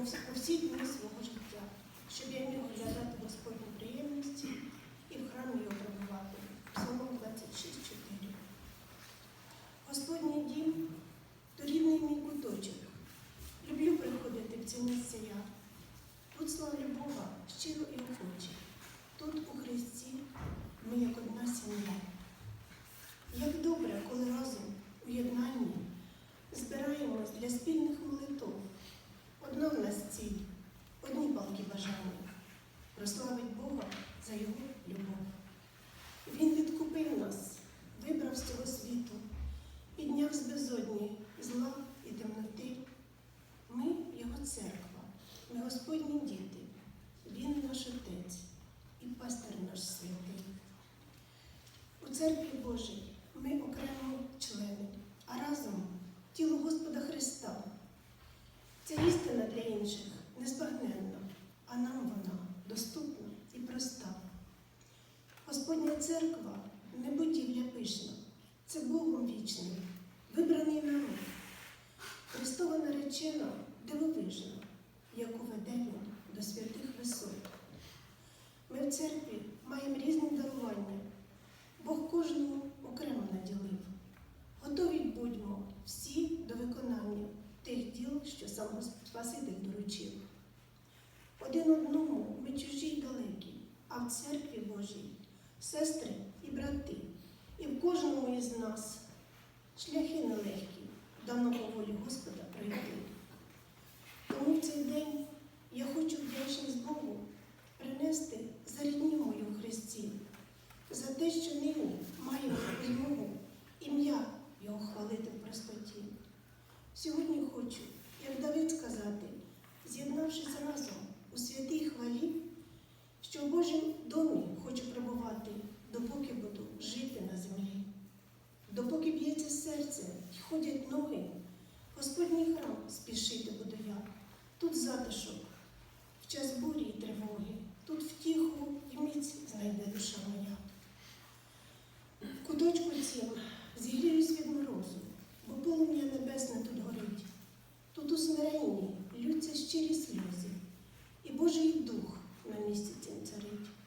у всі дні свого життя, щоб я міг оглядати Господню приємності і в храмі його пробувати. Псалом 26.4. Господній дім дорівний мій куточок. Люблю приходити в ці місце я. Тут слава Бога щиро і охоче. Тут у Христі ми як одна сім'я. Як добре, коли разом у єднанні збираємось для спільних серці, одні палки бажання, прославить Бога за його любов. Він відкупив нас, вибрав з цього світу, підняв з безодні зла і темноти. Ми його церква, ми Господні діти, Він наш Отець і пастир наш святий. У церкві Божій ми окремо члени, а разом тіло Господа Христа. Ця істина для інших незбагненна, а нам вона доступна і проста. Господня церква не будівля пишна, це Богом вічний, вибраний народ, Христова наречена дивовижна, яку ведемо до святих висот. Ми в церкві маємо різні дарування, Бог кожному окремо наділив. Церкві Божій сестри і брати, і в кожному із нас шляхи нелегкі, дано волі Господа пройти. Тому в цей день я хочу вдячність Богу принести за рідню мою в Христі, за те, що нині маємо змогу ім'я Його хвалити в простоті. Сьогодні хочу, як Давид сказати, з'єднавшись разом у святій хвалі, що в Божому домі хочу пробувати, допоки буду жити на землі. Допоки б'ється серце й ходять Господній храм спішити буду я. Тут затишок, в час бурі й тривоги, тут втіху й міць знайде душа моя. В куточку цім зігріюсь від морозу, бо полум'я небесне тут горить. Тут у смиренні лються щирі сльози, і Божий дух на місці цим царить.